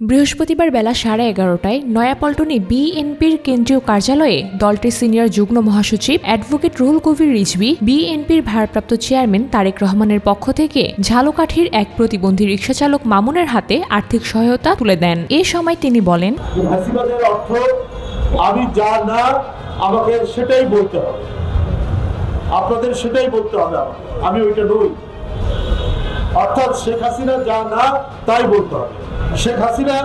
বৃহস্পতিবার বেলা সাড়ে এগারোটায় নয়াপল্টনে বিএনপির কেন্দ্রীয় কার্যালয়ে দলটির সিনিয়র যুগ্ম মহাসচিব অ্যাডভোকেট রুহুল কবির রিজভি, বিএনপির ভারপ্রাপ্ত চেয়ারম্যান তারেক রহমানের পক্ষ থেকে ঝালকাঠির এক প্রতিবন্ধী রিকশাচালক মামুনের হাতে আর্থিক সহায়তা তুলে দেন। এ সময় তিনি বলেন অর্থ আমি যা না আমাকে সেটাই বলতে হবে। আপনাদের সেটাই বলতে হবে আমি ওইটা নই। অর্থাৎ শেখ হাসিনা যা না তাই বলতে হবে। শেখ হাসিনা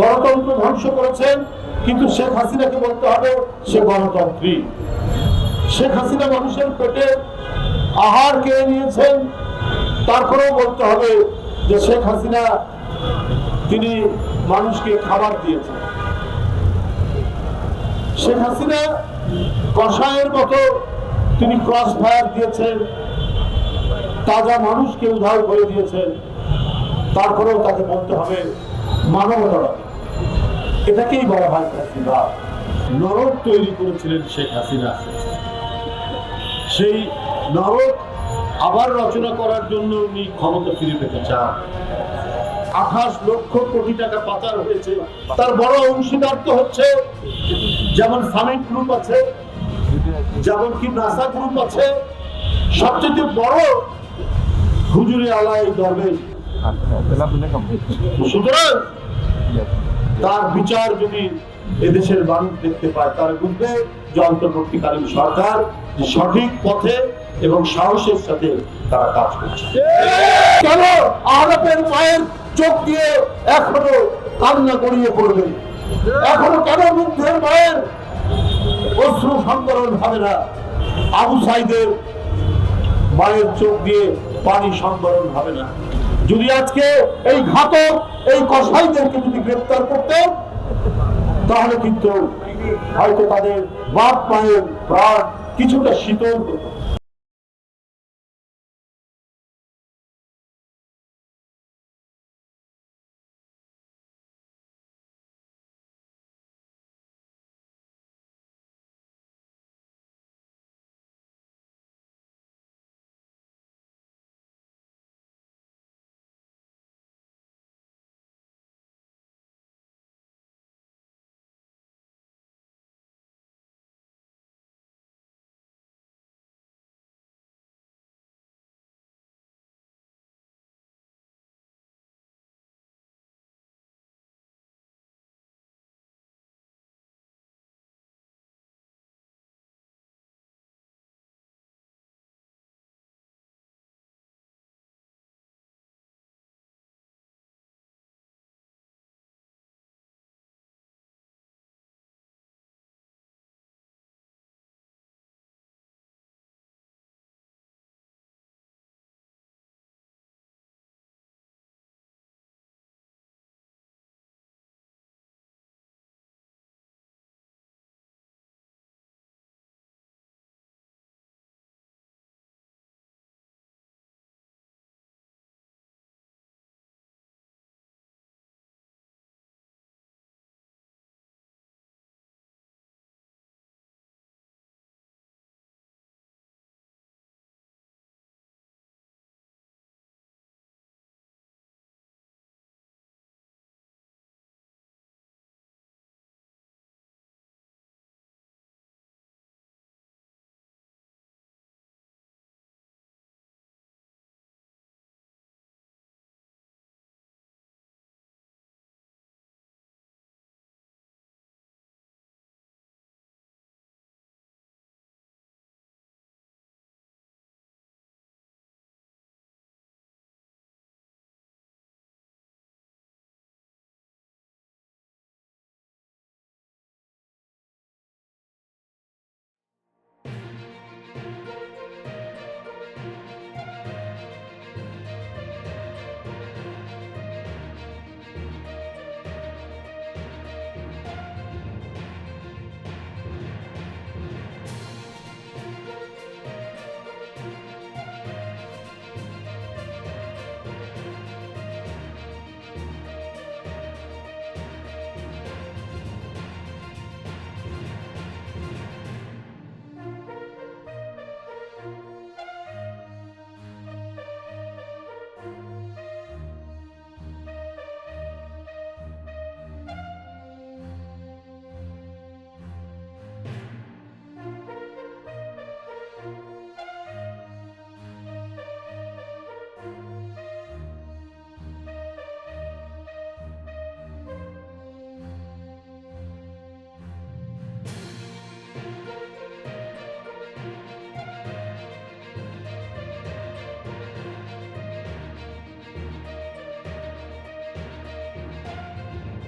গণতন্ত্র ধ্বংস করেছেন, কিন্তু শেখ হাসিনাকে বলতে হবে সে গণতন্ত্রী। শেখ হাসিনা মানুষের পেটে আহার কেড়ে নিয়েছেন, তারপরেও বলতে হবে যে শেখ হাসিনা তিনি মানুষকে খাবার দিয়েছেন। শেখ হাসিনা কষায়ের মতো তিনি ক্রস ফায়ার দিয়েছেন, তাজা মানুষকে উদ্ধার করে দিয়েছেন, তারপরেও তাকে বলতে হবে মানবতাবাদী এটাকেই বলা হয় ফাঁসিবাদ নরক তৈরি করেছিলেন শেখ হাসিনা। সেই নরক আবার রচনা করার জন্য উনি ক্ষমতা ফিরে পেতে চান। আঠাশ লক্ষ কোটি টাকা পাচার হয়েছে। তার বড় অংশীদার তো হচ্ছে যেমন সামিট গ্রুপ আছে, যেমন কি নাসা গ্রুপ আছে। সবচেয়ে বড় হুজুরে আলাই দরবেশ সুতরাং তার বিচার যদি এদেশের মানুষ দেখতে পায়, তার বুঝবে যে অন্তর্বর্তীকালীন সরকার সঠিক পথে এবং সাহসের সাথে তারা কাজ করছে। কেন আরবের মায়ের চোখ দিয়ে এখনও কান্না গড়িয়ে পড়বে? এখনও কেন মুগ্ধের মায়ের অশ্রু সংকরণ হবে না? আবু সাইদের মায়ের চোখ দিয়ে পানি সংবরণ হবে না? যদি আজকে এই ঘাতক, এই কসাইদেরকে যদি গ্রেপ্তার করতে, তাহলে কিন্তু হয়তো তাদের বাপ মায়ের প্রাণ কিছুটা শীতল হতো।